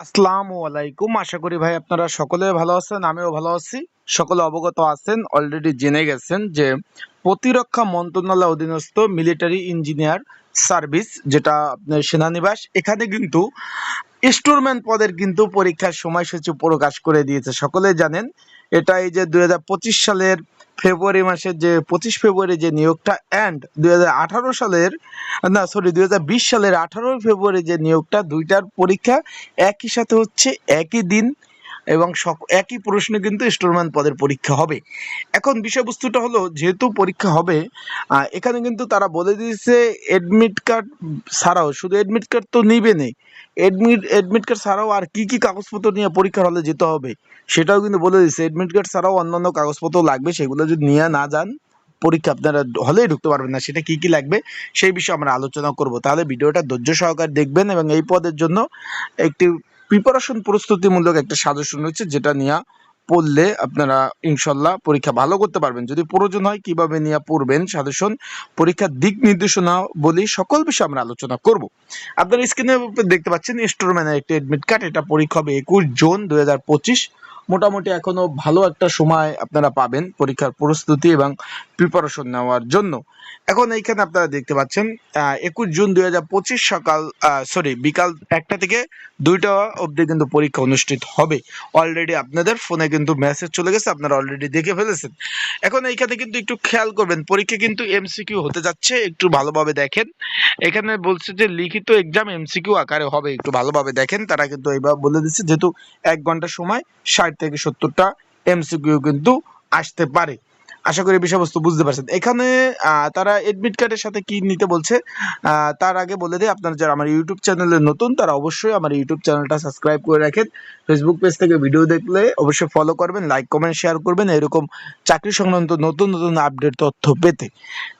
আসসালামু আলাইকুম। আশা করি ভাই আপনারা সকলে ভালো আছেন, আমিও ভালো আছি। সকলে অবগত আছেন, অলরেডি জেনে গেছেন যে প্রতিরক্ষা মন্ত্রণালয় অধীনস্থ মিলিটারি ইঞ্জিনিয়ার সার্ভিস যেটা আপনার সেনানিবাস, এখানে কিন্তু স্টোরম্যান পদের কিন্তু পরীক্ষার সময়সূচি প্রকাশ করে দিয়েছে। সকলে জানেন, এটা এই যে দুই হাজার পঁচিশ সালের ফেব্রুয়ারি মাসের যে পঁচিশ ফেব্রুয়ারি যে নিয়োগটা অ্যান্ড দুই হাজার আঠারো সালের, না সরি দুই হাজার বিশ সালের আঠারোই ফেব্রুয়ারি যে নিয়োগটা, দুইটার পরীক্ষা একই সাথে হচ্ছে, একই দিন এবং একই প্রশ্নে কিন্তু স্টোরম্যান পদের পরীক্ষা হবে। এখন বিষয়বস্তুটা হলো, যেহেতু পরীক্ষা হবে এখানে কিন্তু তারা বলে দিয়েছে এডমিট কার্ড ছাড়াও, শুধু এডমিট কার্ড তো নিবে নেই এডমিট এডমিট কার্ড ছাড়াও আর কি কি কাগজপত্র নিয়ে পরীক্ষার হলে যেতে হবে, সেটাও কিন্তু বলে দিয়েছে। এডমিট কার্ড ছাড়াও অন্যান্য কাগজপত্র লাগবে, সেগুলো যদি নিয়ে না যান, পরীক্ষা আপনারা হলেই ঢুকতে পারবেন না, সেটা কি কি লাগবে, সেই বিষয়ে আমরা আলোচনা করব। তাহলে ভিডিওটা ধৈর্য সহকারে দেখবেন এবং এই পদের জন্য একটি প্রিপারেশন প্রস্তুতিমূলক একটা সাজেশন রয়েছে, যেটা নিয়ে পড়লে আপনারা ইনশাল্লাহ পরীক্ষা ভালো করতে পারবেন। যদি প্রয়োজন হয় কীভাবে নিয়ে পড়বেন সাজেশন পরীক্ষার দিক নির্দেশনা বলি সকল বিষয়ে আমরা আলোচনা করব। আপনারা স্ক্রিনে দেখতে পাচ্ছেন স্টোরম্যানের একটি অ্যাডমিট কার্ড এটা পরীক্ষা হবে একুশ জুন দুই হাজার পঁচিশ। মোটামুটি এখনও ভালো একটা সময় আপনারা পাবেন পরীক্ষার প্রস্তুতি এবং প্রিপারেশন নেওয়ার জন্য। এখন এইখানে আপনারা দেখতে পাচ্ছেন একুশ জুন দুই হাজার পঁচিশ সকাল সরি বিকাল একটা থেকে দুইটা অবধি কিন্তু পরীক্ষা অনুষ্ঠিত হবে। অলরেডি আপনাদের ফোনে কিন্তু মেসেজ চলে গেছে, আপনারা অলরেডি দেখে ফেলেছেন। এখন এইখানে কিন্তু একটু খেয়াল করবেন, পরীক্ষা কিন্তু এমসিকিউ হতে যাচ্ছে, একটু ভালোভাবে দেখেন। এখানে বলছে যে লিখিত এক্সাম এমসিকিউ আকারে হবে, একটু ভালোভাবে দেখেন। তারা কিন্তু এইভাবে বলে দিচ্ছে, যেহেতু এক ঘণ্টা সময়, ষাট থেকে সত্তরটা এমসিকিউ কিন্তু আসতে পারে। আশা করি বিষয়বস্তু বুঝতে পারছেন। এখানে তারা এডমিট কার্ডের সাথে কি নিতে বলছে তার আগে বলে দিই, আপনারা যারা আমার ইউটিউব চ্যানেলে নতুন, তারা অবশ্যই আমার ইউটিউব চ্যানেলটা সাবস্ক্রাইব করে রাখেন। ফেসবুক পেজ থেকে ভিডিও দেখলে অবশ্যই ফলো করবেন লাইক কমেন্ট শেয়ার করবেন, এরকম চাকরি সংক্রান্ত নতুন নতুন আপডেট তথ্য পেতে।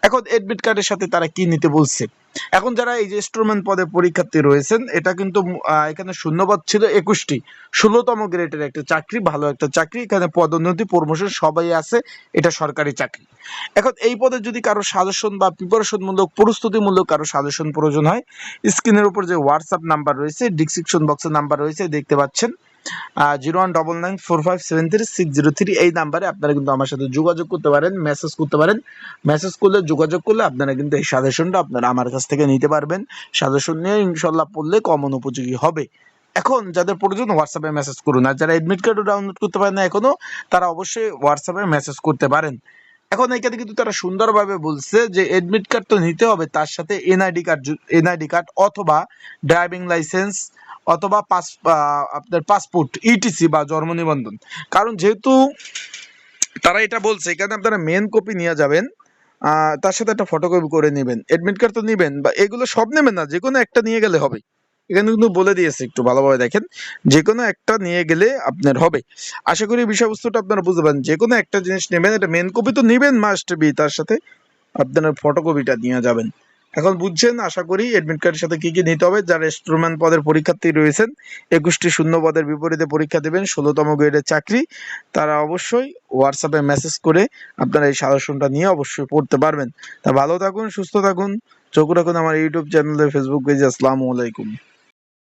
এখন এডমিট কার্ডের সাথে তারা কি নিতে বলছে? এখন যারা এই যে স্টোরম্যান পদে পরীক্ষার্থী রয়েছেন, এটা কিন্তু এখানে শূন্যপদ ছিল একুশটি। ষোলোতম গ্রেডের একটা চাকরি, ভালো একটা চাকরি, এখানে পদোন্নতি প্রমোশন সবাই আছে, এটা সরকারি চাকরি। এখন এই পদে যদি কারও সাজেশন বা প্রিপারেশন মূলক প্রস্তুতিমূলক কারও সাজেশন প্রয়োজন হয় স্ক্রিনের উপর যে হোয়াটসঅ্যাপ নাম্বার রয়েছে ডিসক্রিপশন বক্সের নাম্বার রয়েছে, দেখতে পাচ্ছেন। Zero one double nine four five seven three six zero three এই নাম্বারে আপনারা কিন্তু আমার সাথে যোগাযোগ করতে পারেন মেসেজ করতে পারেন। মেসেজ করলে, যোগাযোগ করলে আপনারা কিন্তু এই সাজেশনটা আপনারা আমার কাছ থেকে নিতে পারবেন। সাজেশন নিয়ে ইনশাল্লাহ পড়লে কমন উপযোগী হবে। এখন যাদের প্রয়োজন হোয়াটসঅ্যাপে মেসেজ করুন। আর যারা এডমিট কার্ডও ডাউনলোড করতে পারেন না এখনও, তারা অবশ্যই হোয়াটসঅ্যাপে মেসেজ করতে পারেন। এখন এইখানে কিন্তু তারা সুন্দরভাবে বলছে যে এডমিট কার্ড তো নিতে হবে, তার সাথে এনআইডি কার্ড এনআইডি কার্ড অথবা ড্রাইভিং লাইসেন্স অথবা পাস আপনার পাসপোর্ট ইটিসি বা জন্ম নিবন্ধন। কারণ যেহেতু তারা এটা বলছে, এখানে আপনারা মেন কপি নিয়ে যাবেন তার সাথে একটা ফটোকপি করে নেবেন এডমিট কার্ড তো নেবেন, বা এগুলো সব নেবেন না, যে কোনো একটা নিয়ে গেলে হবে। এখানে কিন্তু বলে দিয়েছে একটু ভালোভাবে দেখেন, যে কোনো একটা নিয়ে গেলে আপনার হবে। আশা করি বিষয়বস্তুটা আপনারা বুঝতে পারেন যে কোনো একটা জিনিস নেবেন, এটা মেন কপি তো নেবেন মাস্ট বি তার সাথে আপনার ফটোকপিটা নিয়ে যাবেন। এখন বুঝছেন, আশা করি এডমিট কার্ডের সাথে কি কি নিতে হবে, যারা স্ট্রোম্যান পদের পরীক্ষার্থী রয়েছেন, একুশটি শূন্য পদের বিপরীতে পরীক্ষা দেবেন, ষোলোতম গ্রেডের চাকরি, তারা অবশ্যই হোয়াটসঅ্যাপে মেসেজ করে আপনারা এই সাজেশনটা নিয়ে অবশ্যই পড়তে পারবেন। তা ভালো থাকুন, সুস্থ থাকুন, চোখ রাখুন আমার ইউটিউব চ্যানেলে ফেসবুক পেজে আসসালামু আলাইকুম।